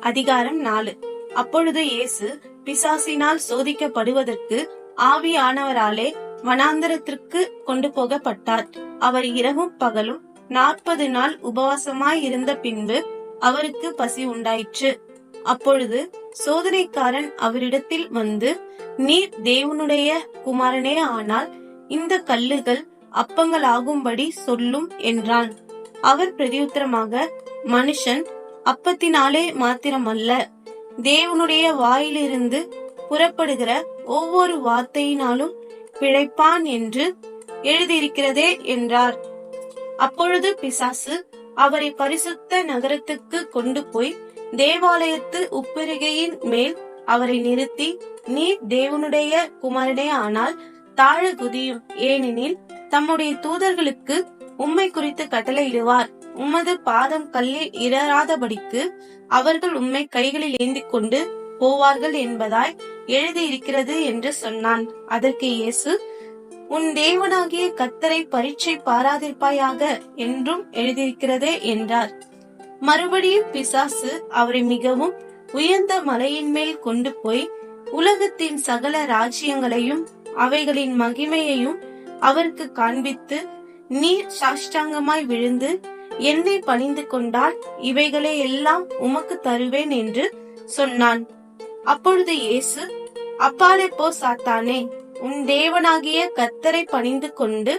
அதிகாரம் நாலு. அப்பொழுது இயேசு பிசாசினால் சோதிக்கப்படுவதற்கு ஆவியானவராலே வனாந்தரத்திற்கு கொண்டு போகப்பட்டார். அவர் இரவும் பகலும் நாற்பது நாள் உபவாசமாய் இருந்த பின்பு அவருக்கு பசி உண்டாயிற்று. அப்பொழுது சோதனைக்காரன் அவரிடத்தில் வந்து நீர் தேவனுடைய குமாரனே ஆனால் இந்த கல்லுகள் அப்பங்களாகும்படி சொல்லும் என்றான். அவர் பிரதியுத்தரமாக மனுஷன் அப்பத்தினாலே மாத்திரமல்ல. தேவனுடைய வாயிலிருந்து புறப்படுகிற ஒவ்வொரு வார்த்தையினாலும் பிழைப்பான் என்று எழுதியிருக்கிறதே என்றார். அப்பொழுது பிசாசு அவரை பரிசுத்த நகரத்துக்கு கொண்டு போய் தேவாலயத்து உப்பெருகையின் மேல் அவரை நிறுத்தி நீர் தேவனுடைய குமாரனே ஆனால் தாழ குதியும் ஏனெனில் தம்முடைய தூதர்களுக்கு உம்மை குறித்து கட்டளையிடுவார். உமது பாதம் கல்லில் இடராதபடிக்கு அவர்கள் உம்மை கைகளில் ஏந்தி கொண்டு போவார்கள் என்பதாய் எழுதியிருக்கிறது என்று சொன்னான். அதற்கு இயேசு உன் தேவனாகிய கத்தரை பரீட்சை பாராதிருப்பாயாக என்றும் எழுதியிருக்கிறதே என்றார். மறுபடியும் பிசாசு அவரை மிகவும் உயர்ந்த மலையின் மேல் கொண்டு போய் உலகத்தின் சகல ராஜ்யங்களையும் அவைகளின் மகிமையையும் அவருக்கு காண்பித்து நீர் சாஷ்டாங்கமாய் விழுந்து என்னை பணிந்து கொண்டால் இவைகளை எல்லாம் உமக்கு தருவேன் என்று சொன்னான். அப்பொழுது இயேசு அப்பாலே போ சாத்தானே உன் தேவனாகிய கத்தரை பணிந்து கொண்டு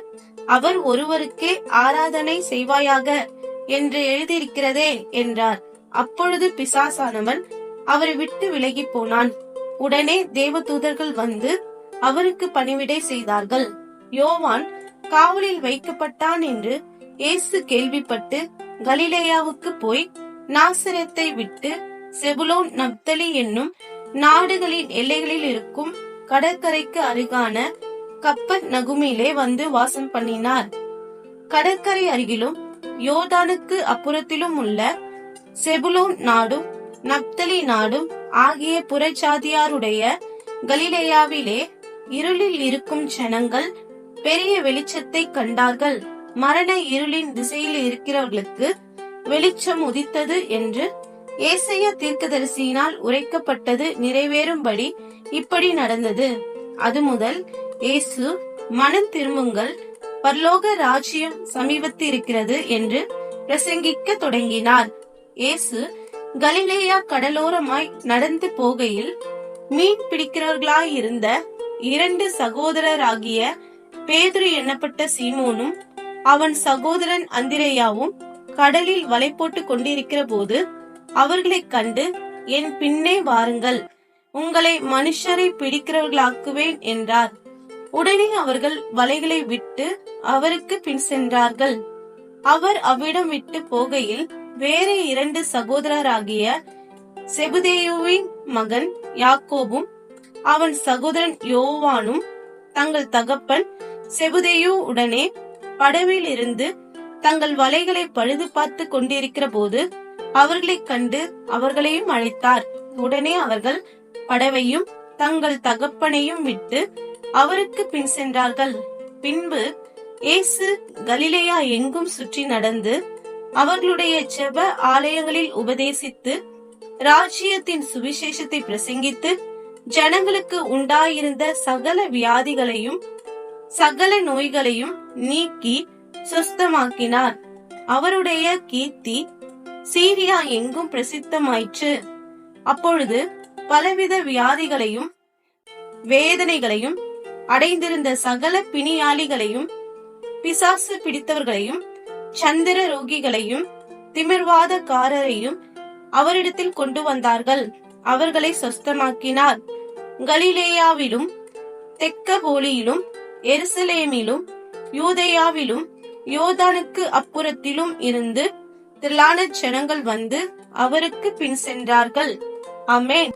அவர் ஒருவருக்கே ஆராதனை செய்வாயாக என்று எழுதியிருக்கிறதே என்றார். அப்பொழுது பிசாசானவன் அவரை விட்டு விலகி போனான். உடனே தேவதூதர்கள் வந்து அவருக்கு பணிவிடை செய்தார்கள். யோவான் காவலில் வைக்கப்பட்டான் என்று இயேசு கேள்விப்பட்டு கலிலேயாவுக்கு போய் நாசரத்தை விட்டு செபுலோன் நப்தலி என்னும் நாடுகளின் எல்லைகளில் இருக்கும் கடற்கரைக்கு அருகான கப்பர் நகுமிலே வந்து வாசம் பண்ணினார். கடற்கரை அருகிலும் யோதானுக்கு அப்புறத்திலும் உள்ள செபுலோன் நாடும் நப்தலி நாடும் ஆகிய புறச்சாதியாருடைய கலிலேயாவிலே இருளில் இருக்கும் ஜனங்கள் பெரிய வெளிச்சத்தை கண்டார்கள். மரண இருளின் திசையில் இருக்கிறவர்களுக்கு வெளிச்சம் உதித்தது என்று ஏசைய தீர்க்கதரிசியினால் உரைக்கப்பட்டது நிறைவேறும்படி இப்படி நடந்தது. அது முதல் இயேசு மனம் திரும்புங்கள் பரலோக ராஜ்யம் சமீபத்து இருக்கிறது என்று பிரசங்கிக்க தொடங்கினார். இயேசு கலிலேயா கடலோரமாய் நடந்து போகையில் மீன் பிடிக்கிறவர்களாயிருந்த இரண்டு சகோதரராகிய பேதுரு எண்ணப்பட்ட சீமோனும் அவன் சகோதரன் அந்திரேயாவும் கடலில் வலை போட்டு கொண்டிருக்கிற போது அவர்களைக் கண்டு என் பின்னே வாருங்கள். உங்களை மனுஷரை பிடிக்கிறவர்களாக்குவேன் என்றார். உடனே அவர்கள் வலைகளை விட்டு அவருக்கு பின் சென்றார்கள். அவர் அவ்விடம் விட்டு போகையில் வேறு இரண்டு சகோதரராகிய செபுதேயுவின் மகன் யாக்கோபும் அவன் சகோதரன் யோவானும் தங்கள் தகப்பன் செபுதேயு உடனே படவில் இருந்து தங்கள் வலைகளை பழுது பார்த்து கொண்டிருக்கிற போது அவர்களை கண்டு அவர்களையும் அழைத்தார். உடனே அவர்கள் படவையும் தங்கள் தகப்பனையும் விட்டு அவருக்கு பின் சென்றார்கள். பின்பு இயேசு கலிலேயா எங்கும் சுற்றி நடந்து அவர்களுடைய செப ஆலயங்களில் உபதேசித்து ராஜ்யத்தின் சுவிசேஷத்தை பிரசங்கித்து ஜனங்களுக்கு உண்டாயிருந்த சகல வியாதிகளையும் சகல நோய்களையும் நீக்கி சுஸ்தமாக்கினார். அவருடைய கீர்த்தி சீரியா எங்கும் பிரசித்தமாயிற்று. அப்பொழுது பலவித வியாதிகளையும் வேதனைகளையும் அடைந்திருந்த சகல பிணியாளிகளையும் பிசாசு பிடித்தவர்களையும் சந்திர ரோகிகளையும் திமிர்வாதக்காரரையும் அவரிடத்தில் கொண்டு வந்தார்கள். அவர்களை சொஸ்தமாக்கினார். கலிலேயாவிலும் தெக்கபோலியிலும் எருசலேமிலும் யூதேயாவிலும் யோதானுக்கு அப்புறத்திலும் இருந்து திரளான ஜனங்கள் வந்து அவருக்கு பின் சென்றார்கள். அமேன்